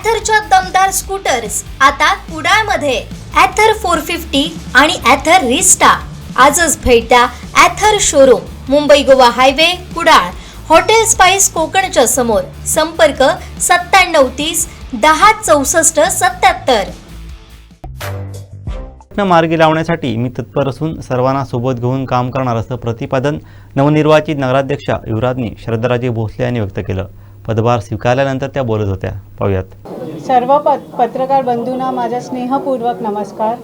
ॲथरच्या दमदार स्कूटर्स आता कुडाळमध्ये. ॲथर फोर फिफ्टी आणि ॲथर रिस्टा आजच भेट द्या Ather showroom Mumbai Goa highway Kudal. Hotel spice कोकणच्या समोर. संपर्क सत्त्याण्णव तीस दहा चौसष्ट सत्याहत्तर मार्गी लावण्यासाठी मी तत्पर असून सर्वांना सोबत घेऊन काम करणार असं प्रतिपादन नवनिर्वाचित नगराध्यक्षा युवराजनी श्रद्धाराजे भोसले यांनी व्यक्त केलं. पदभार स्वीकारल्यानंतर त्या बोलत होत्या. पाहूयात. सर्व पत पत्रकार बंधूंना माझा स्नेहपूर्वक नमस्कार.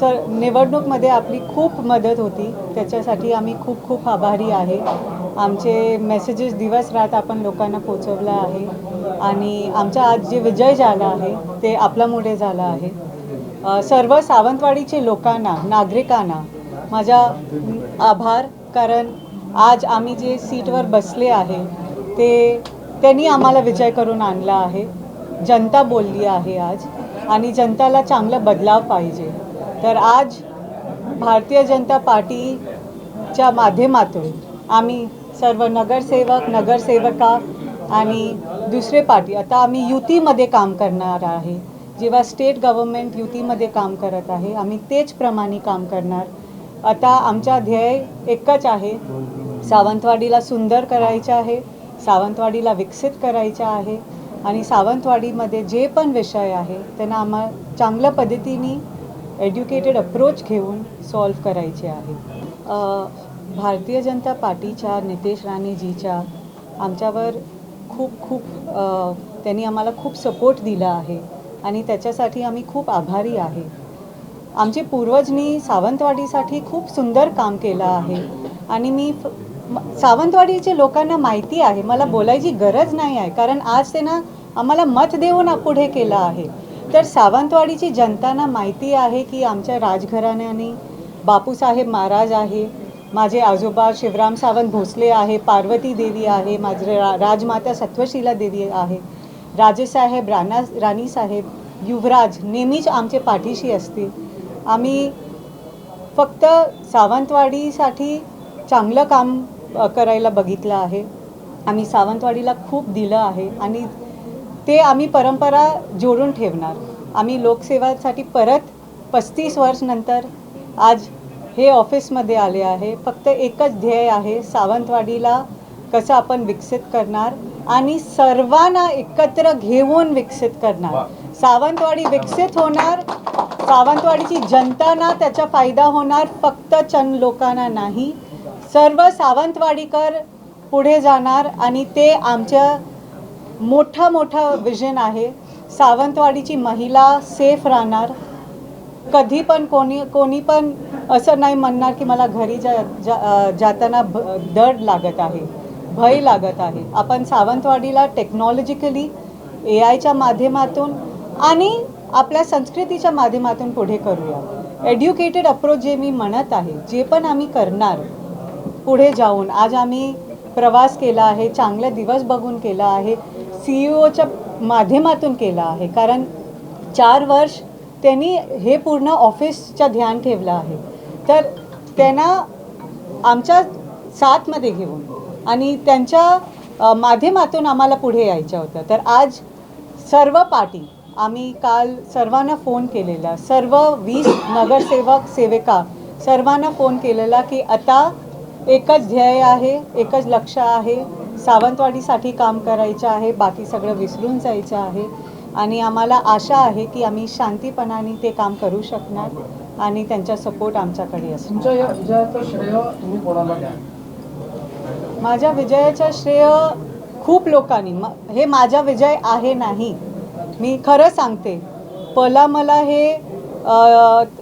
सर निवडणूकमध्ये आपली खूप मदत होती. त्याच्यासाठी आम्ही खूप खूप आभारी आहे. आमचे मेसेजेस दिवस रात आपण लोकांना पोचवला आहे. आणि आमचा आज जे विजय झाला आहे ते आपल्यामुळे झाला आहे. सर्व सावंतवाडीचे लोकांना नागरिकांना माझा आभार. कारण आज आम्ही जे सीटवर बसले आहे ते त्यांनी आम्हाला विजय करून आणला आहे. जनता बोलली आहे आज. आणि जनताला चांगला बदलाव पाहिजे. तर आज भारतीय जनता पार्टीच्या माध्यमातून आम्ही सर्व नगरसेवक नगरसेवका आणि दुसरे पार्टी आता आम्ही युतीमध्ये काम करणार आहे. जेव्हा स्टेट गव्हर्मेंट युतीमध्ये काम करत आहे आम्ही तेच प्रमाणे काम करणार. आता आमचा ध्येय एकच आहे. सावंतवाडीला सुंदर करायचं आहे. सावंतवाडीला विकसित करायचं आहे आणि सावंतवाडीमध्ये जे पण विषय आहे त्यांना आम्हा चांगल्या पद्धतीने एज्युकेटेड अप्रोच घेऊन सॉल्व करायचे आहे. भारतीय जनता पार्टीच्या नितेश राणेजीच्या आमच्यावर खूप खूप त्यांनी आम्हाला खूप सपोर्ट दिला आहे आणि त्याच्यासाठी आम्ही खूप आभारी आहे. आमचे पूर्वजनी सावंतवाडीसाठी खूप सुंदर काम केलं आहे आणि मी फ- सावंतवाडीचे लोकांना माहिती आहे मला बोलायची गरज नाही आहे कारण आज त्यांना आम्हाला मत देऊन पुढे केलं आहे. तर सावंतवाडीची जनतांना माहिती आहे की आमच्या राजघराण्याने बापूसाहेब महाराज आहे माझे आजोबा शिवराम सावंत भोसले आहे पार्वती देवी आहे माझे रा राजमाता सत्वशिला देवी आहे राजेसाहेब राणा राणीसाहेब युवराज नेहमीच आमचे पाठीशी असतील. आम्ही फक्त सावंतवाडीसाठी चांगलं काम करायला बघितलं आहे. आम्ही सावंतवाडीला खूप दिलं आहे आणि ते आम्ही परंपरा जोडून ठेवणार. आम्ही लोकसेवासाठी परत पस्तीस वर्षनंतर आज हे ऑफिसमध्ये आले आहे. फक्त एकच ध्येय आहे सावंतवाडीला कसं आपण विकसित करणार आणि सर्वांना एकत्र घेऊन विकसित करणार. सावंतवाडी विकसित होणार सावंतवाडीची जनताना त्याचा फायदा होणार फक्त चंद लोकांना नाही. सर्व सावंतवाडीकर पुढे जाणार आणि ते आमच्या मोठा मोठा विजन आहे. सावंतवाडीची महिला सेफ राहणार. कधी पण कोणी कोणी पण असं नाही म्हणणार की मला घरी जा, जा जाताना भ दड लागत आहे भय लागत आहे. आपण सावंतवाडीला टेक्नॉलॉजिकली ए आयच्या माध्यमातून आणि आपल्या संस्कृतीच्या माध्यमातून पुढे करूया. एड्युकेटेड अप्रोच जे मी म्हणत आहे जे पण आम्ही करणार पुढे जाऊन. आज आम्ही प्रवास केला आहे चांगले दिवस बघून केला आहे सी ई ओच्या माध्यमातून केला आहे. कारण चार वर्ष त्यांनी हे पूर्ण ऑफिसच्या ध्यान ठेवलं आहे. तर त्यांना आमच्या साथमध्ये घेऊन आणि त्यांच्या माध्यमातून आम्हाला पुढे यायचं होतं. तर आज सर्व पार्टी आम्ही काल सर्वांना फोन केलेला सर्व वीस नगरसेवक सेविका सर्वांना फोन केलेला की आता एकच ध्येय आहे एकच लक्ष आहे. सावंतवाडीसाठी काम करायचं आहे बाकी सगळं विसरून जायचं आहे. आणि आम्हाला आशा आहे की आम्ही शांतीपणाने ते काम करू शकणार आणि त्यांचा सपोर्ट आमच्याकडे द्याल? माझ्या विजयाचं श्रेय खूप लोकांनी. हे माझा विजय आहे नाही. मी खरं सांगते पहिला मला हे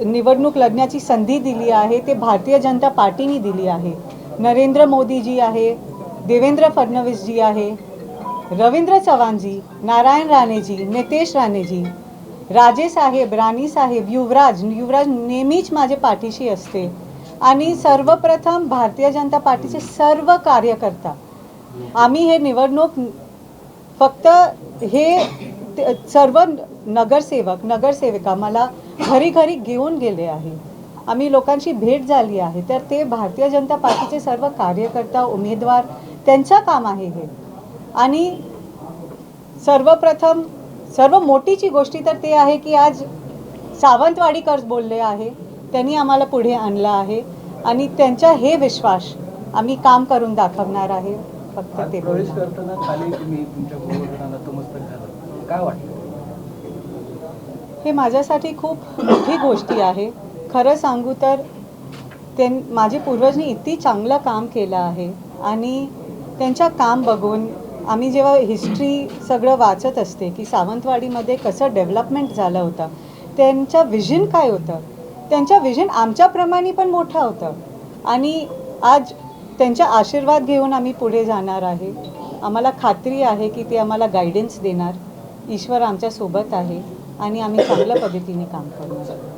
निवडणूक लढण्याची संधी दिली आहे ते भारतीय जनता पार्टीने दिली आहे. नरेंद्र मोदीजी आहे देवेंद्र फडणवीसजी आहे रवींद्र चव्हाणजी नारायण राणेजी नितेश राणेजी राजेसाहेब राणीसाहेब युवराज युवराज नेहमीच माझे पाठीशी असते. आणि सर्वप्रथम भारतीय जनता पार्टीचे सर्व कार्यकर्ता आम्ही हे निवडणूक फक्त हे सर्व नगरसेवक नगरसेविका मला घरी घरी घेऊन गेले आहे. आम्ही लोकांची भेट झाली आहे. तर ते भारतीय जनता पार्टीचे सर्व कार्यकर्ता उमेदवार त्यांचं काम आहे हे. आणि सर्वप्रथम सर्व मोठीची गोष्टी तर ते आहे की आज सावंतवाडीकर बोलले आहे. त्यांनी आम्हाला पुढे आणलं आहे. आणि त्यांचा हे विश्वास आम्ही काम करून दाखवणार आहे. फक्त ते प्रवेश बोलणार. करताना खाली तुम्ही तुमच्या बरोबर नतमस्तक झालं काय वाटतं? हे माझ्यासाठी खूप मोठी गोष्टी आहे. खरं सांगू तर त्यां माझे पूर्वजनी इतकी चांगलं काम केलं आहे आणि त्यांच्या काम बघून आम्ही जेव्हा हिस्ट्री सगळं वाचत असते की सावंतवाडीमध्ये कसं डेव्हलपमेंट झालं होतं त्यांचं विजन काय होतं? त्यांचं विजन आमच्याप्रमाणे पण मोठं होतं. आणि आज त्यांचा आशीर्वाद घेऊन आम्ही पुढे जाणार आहे. आम्हाला खात्री आहे की ते आम्हाला गायडन्स देणार. ईश्वर आमच्यासोबत आहे आणि आम्ही चांगल्या पद्धतीने काम करणार.